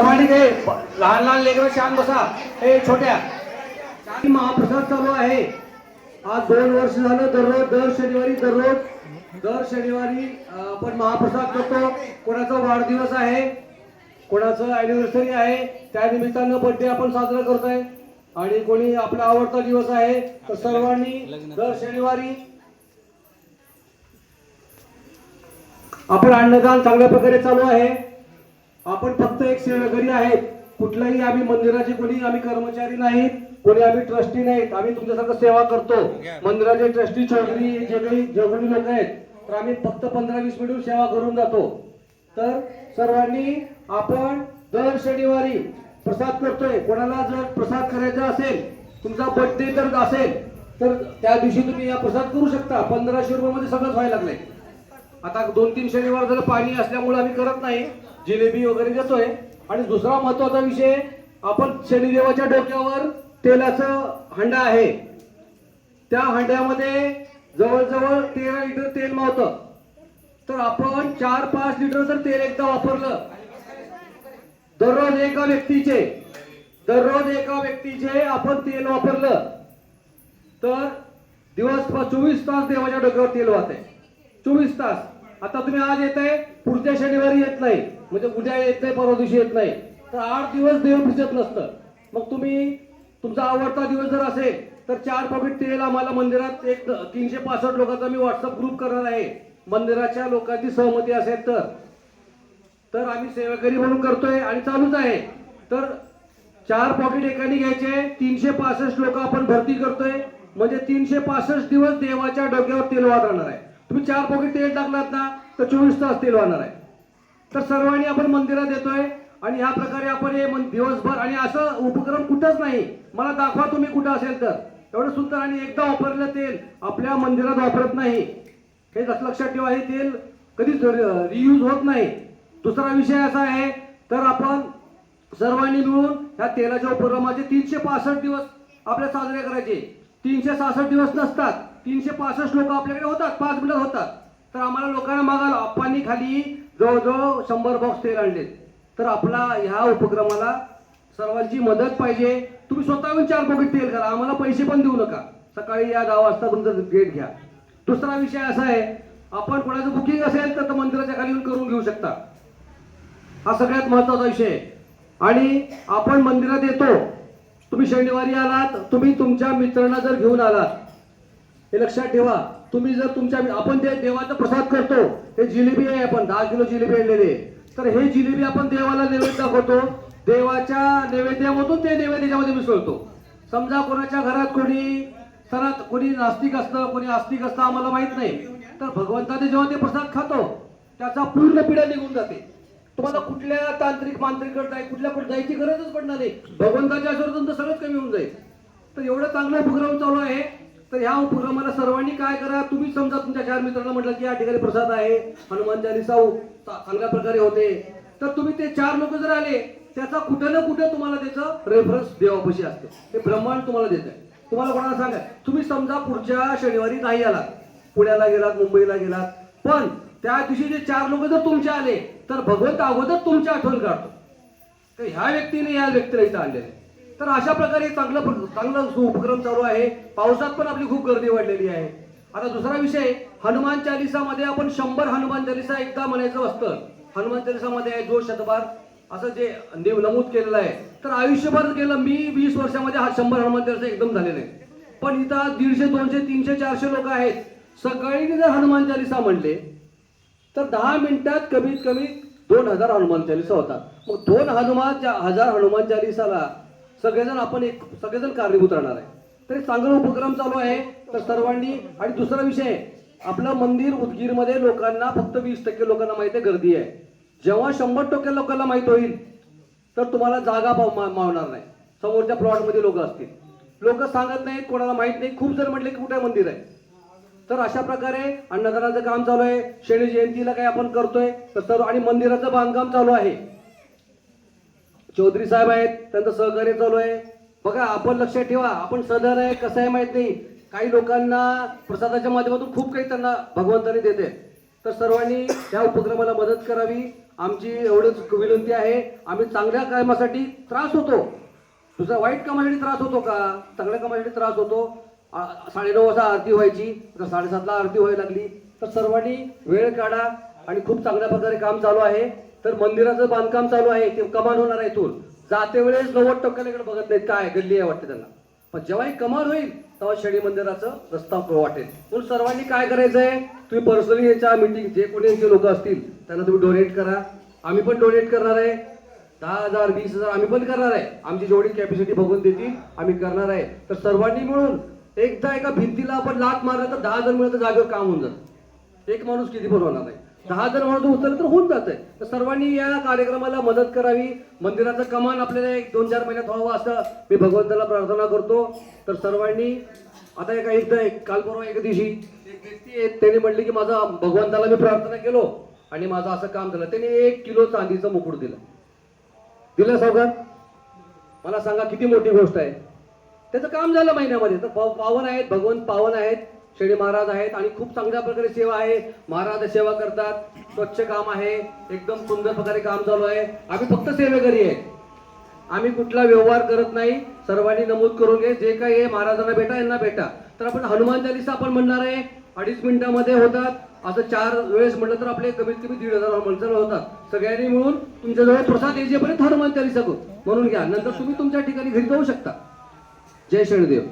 प्रामाणिक आहे लहान लहान लेकर शान बसा. हे छोट्या. महाप्रसाद चालू आहे. आज दोन वर्ष झालं दररोज दर शनिवारी दररोज दर शनिवारी आपण महाप्रसाद करतो. कोणाचा वाढदिवस आहे कोणाचं अॅनिव्हर्सरी आहे त्या निमित्तानं बर्थडे आपण साजरा करतोय. आणि कोणी आपला आवडता दिवस आहे तर सर्वांनी दर शनिवारी आपण अन्नदान चांगल्या प्रकारे चालू आहे. आपण फक्त एक सेवेकरी आहेत. कुठलाही आम्ही मंदिराचे कोणी आम्ही कर्मचारी नाहीत कोणी आम्ही ट्रस्टी नाहीत. आम्ही तुमच्यासारखं सेवा करतो. मंदिराचे ट्रस्टी चौधरी जे काही जगणी लोक आहेत. तर आम्ही फक्त पंधरा वीस मिनिट सेवा करून जातो. तर सर्वांनी आपण दर शनिवारी प्रसाद करतोय. कोणाला जर प्रसाद करायचा असेल तुमचा बर्थडे जर असेल तर त्या दिवशी तुम्ही या प्रसाद करू शकता. पंधराशे रुपयामध्ये सगळंच व्हायला लागलंय. आता दोन तीन शनिवार जर पाणी असल्यामुळे आम्ही करत नाही जिलेबी वगैरे देतोय. आणि दुसरा महत्त्वाचा विषय आपण शनिदेवाच्या डोक्यावर तेलाचं हंडा आहे. त्या हंड्यामध्ये जवळजवळ तेरा लिटर तेल मावतं. तर आपण चार पाच लिटर जर तेल एकदा वापरलं दररोज एका व्यक्तीचे दररोज एका व्यक्तीचे आपण तेल वापरलं तर दिवस चोवीस तास देवाच्या डोक्यावर तेल वाहत आहे चोवीस तास. आता तुम्ही आज येत आहे पुढच्या शनिवारी येत नाही. म्हणजे उद्या येत नाही परवा दिवशी येत नाही. तर आठ दिवस देव भिजत नसतं. मग तुम्ही तुमचा आवडता दिवस जर असेल तर चार पॉकेट तेल आम्हाला मंदिरात एक तीनशे पासष्ट लोकांचा मी व्हॉट्सअप ग्रुप करणार आहे. मंदिराच्या लोकांची सहमती असेल तर. तर आम्ही सेवाकरी म्हणून करतोय आणि चालूच आहे. तर चार पॉकेट एकाने घ्यायचे तीनशे पासष्ट लोक आपण भरती करतोय. म्हणजे तीनशे पासष्ट दिवस देवाच्या डोक्यावर तेल वाहत राहणार आहे. तुम्ही चार पॉकेट तेल टाकलात ना तर चोवीस तास तेल वाहणार आहे. तर सर्वांनी आपण मंदिरात येतोय आणि ह्या प्रकारे आपण हे मन- दिवसभर आणि असं उपक्रम कुठंच नाही. मला दाखवा तुम्ही कुठं असेल तर. एवढं सुंदर आणि एकदा वापरलं तेल आपल्या मंदिरात वापरत नाही. हे लक्षात ठेवा हे तेल कधीच रियूज होत नाही. दुसरा विषय असा आहे तर आपण सर्वांनी मिळून ह्या तेलाच्या उपक्रमाचे तीनशे पासष्ट दिवस आपल्या साजरे करायचे. तीनशे सहासष्ट दिवस नसतात. तीनशे पासष्ट लोक आपल्याकडे होतात पाच मिनिटात होतात. तर आम्हाला लोकांना मागायला अप्पांनी खाली जवळजवळ शंभर बॉक्स तेल आणले तर आपला ह्या उपक्रमाला सर्वांची मदत पाहिजे. तुम्ही स्वतःहून चार पॉकेट तेल करा. आम्हाला पैसे पण देऊ नका. सकाळी या दहा वाजता तुमचं गेट घ्या. दुसरा विषय असा आहे आपण कोणाचं बुकिंग असेल तर मंदिराच्या खाली येऊन करून घेऊ शकता. हा सगळ्यात महत्त्वाचा विषय आहे. आणि आपण मंदिरात येतो. तुम्ही शनिवारी आलात तुम्ही तुमच्या मित्रांना जर घेऊन आलात हे लक्षात ठेवा. तुम्ही जर तुमच्या आपण ते देवाचा प्रसाद करतो हे जिलेबी आहे आपण दहा किलो जिलेबी आणलेले. तर हे जिलेबी आपण देवाला नैवेद्य दाखवतो. देवाच्या नैवेद्यामधून ते नैवेद्यामध्ये मिसळतो. समजा कोणाच्या घरात कोणी सणात कोणी नास्तिक असतं कोणी आस्तिक असतं आम्हाला माहीत नाही. तर भगवंताने जेव्हा ते प्रसाद खातो त्याचा पूर्ण पिढ्या निघून जाते. तुम्हाला कुठल्या तांत्रिक मांत्रिककडे जाय कुठल्या कुठे जायची गरजच पडणार नाही. भगवंताच्या आशीर्वाद तुमचं सगळंच कमी होऊन जाईल. तर एवढं चांगला उपक्रम चालू आहे. तर ह्या उपक्रमाला सर्वांनी काय करा? तुम्ही समजा तुमच्या चार मित्रांना म्हटलं की या ठिकाणी प्रसाद आहे हनुमान चालिसा हो, चांगल्या प्रकारे होते. तर तुम्ही ते चार लोक जर आले त्याचा कुठं ना कुठं तुम्हाला त्याचं रेफरन्स देवापाशी असते. ते ब्रह्मांड तुम्हाला देत आहे. तुम्हाला कोणाला सांगा तुम्ही समजा पुढच्या शनिवारी नाही आलात. पुण्याला गेलात मुंबईला गेलात. पण त्या दिवशी जे चार लोक जर तुमचे आले तर भगवंत अगोदर तुमची आठवण काढतो. तर ह्या व्यक्तीने या व्यक्तीला इथं आणलेलं तर अशा प्रकारे चांगलं चांगला चांगलं उपक्रम चालू आहे. पावसात पण आपली खूप गर्दी वाढलेली आहे. आता दुसरा विषय हनुमान चालिसामध्ये आपण शंभर हनुमान चालिसा एकदा म्हणायचं असतं. हनुमान चालिसामध्ये आहे जो शतभार असं जे निव- नमूद केलेलं आहे. तर आयुष्यभर गेलं मी वीस वर्षामध्ये हा शंभर हनुमान चालिसा एकदम झालेला आहे. पण इथं दीडशे दोनशे तीनशे चारशे लोक आहेत. सकाळी जर हनुमान चालिसा म्हणले तर दहा मिनिटात कमीत कमी दोन हजार हनुमान चालिसा होतात. मग दोन हनुमान हजार हनुमान चालिसाला सगळेजण आपण एक सगळेजण कारणीभूत राहणार आहे. तर एक चांगला उपक्रम चालू आहे. तर सर्वांनी आणि दुसरा विषय आपलं मंदिर उदगीरमध्ये लोकांना फक्त वीस टक्के लोकांना माहिती आहे गर्दी आहे. जेव्हा शंभर टक्के लोकांना माहीत होईल तर तुम्हाला जागा मा- मावणार नाही. समोरच्या प्लॉटमध्ये लोक असतील. लोक सांगत नाहीत कोणाला माहीत नाही. खूप जर म्हटले की कुठे मंदिर आहे? तर अशा प्रकारे अन्नदानाचं काम चालू आहे. शनी जयंतीला काही आपण करतोय तर सर्व आणि मंदिराचं बांधकाम चालू आहे. चौधरी साहेब आहेत त्यांचं सहकार्य चालू आहे. बघा आपण लक्षात ठेवा. आपण सदर आहे कसं आहे माहीत नाही. काही लोकांना प्रसादाच्या माध्यमातून खूप काही त्यांना भगवंतानी देते तर सर्वांनी त्या उपक्रमाला मदत करावी. आमची एवढंच विनंती आहे. आम्ही चांगल्या कामासाठी त्रास होतो. दुसऱ्या वाईट कामासाठी त्रास होतो का? चांगल्या कामासाठी त्रास होतो. साडेनऊ वाजता आरती व्हायची. तर साडेसातला आरती व्हायला लागली. तर सर्वांनी वेळ काढा आणि खूप चांगल्या प्रकारे काम चालू आहे. तर मंदिराचं बांधकाम चालू आहे ते कमान होणार आहे इथून. जाते वेळेस नव्वद टक्क्याकडे बघत नाहीत काय गल्ली आहे वाटते त्यांना. पण जेव्हा ही कमाल होईल तेव्हा शनी मंदिराचं रस्ता वाटेल. म्हणून सर्वांनी काय करायचंय तुम्ही पर्सनली याच्या मीटिंग जे कोणी यांचे लोक असतील त्यांना तुम्ही डोनेट करा. आम्ही पण डोनेट करणार आहे. दहा हजार वीस हजार आम्ही पण करणार आहे. आमची जेवढी कॅपॅसिटी बघून देतील आम्ही करणार आहे. तर सर्वांनी मिळून एकदा एका भिंतीला आपण लात मारलं तर दहा हजार मिळत जागेवर काम होऊन जातं. एक माणूस किती पण होणार नाही. दहा जण म्हणून उचललं तर होऊन जात तर सर्वांनी या कार्यक्रमाला मदत करावी. मंदिराचं कमान आपल्याला एक दोन चार महिन्यात व्हावं असं मी भगवंताला प्रार्थना करतो. तर सर्वांनी आता एका एकदा एक काल परवा एका दिवशी एक व्यक्ती आहे त्याने म्हटली की माझा भगवंताला मी प्रार्थना केलो आणि माझं असं काम झालं. त्याने एक किलो चांदीचं मुकुट दिलं. दिलं सावकार मला सांगा किती मोठी गोष्ट आहे. त्याचं काम झालं महिन्यामध्ये. तर पावन आहेत भगवंत पावन आहेत. शेडी महाराज आहेत आणि खूप चांगल्या प्रकारे सेवा आहे. महाराज सेवा करतात. स्वच्छ काम आहे. एकदम सुंदर प्रकारे काम चालू आहे. आम्ही फक्त सेवेकरी आहे. आम्ही कुठला व्यवहार करत नाही. सर्वांनी नमूद करून घे. जे काही आहे महाराजांना भेटा यांना भेटा. तर आपण हनुमान चालीसा आपण म्हणणार आहे. अडीच मिनिटामध्ये होतात. असं चार वेळेस म्हटलं तर आपले कमीत कमी दीड हजार माणसं होतात. सगळ्यांनी मिळून तुमच्याजवळ प्रसाद येजेपर्यंत हनुमान चालीसा करू. म्हणून घ्या. नंतर तुम्ही तुमच्या ठिकाणी घरी जाऊ शकता. जय शनिदेव.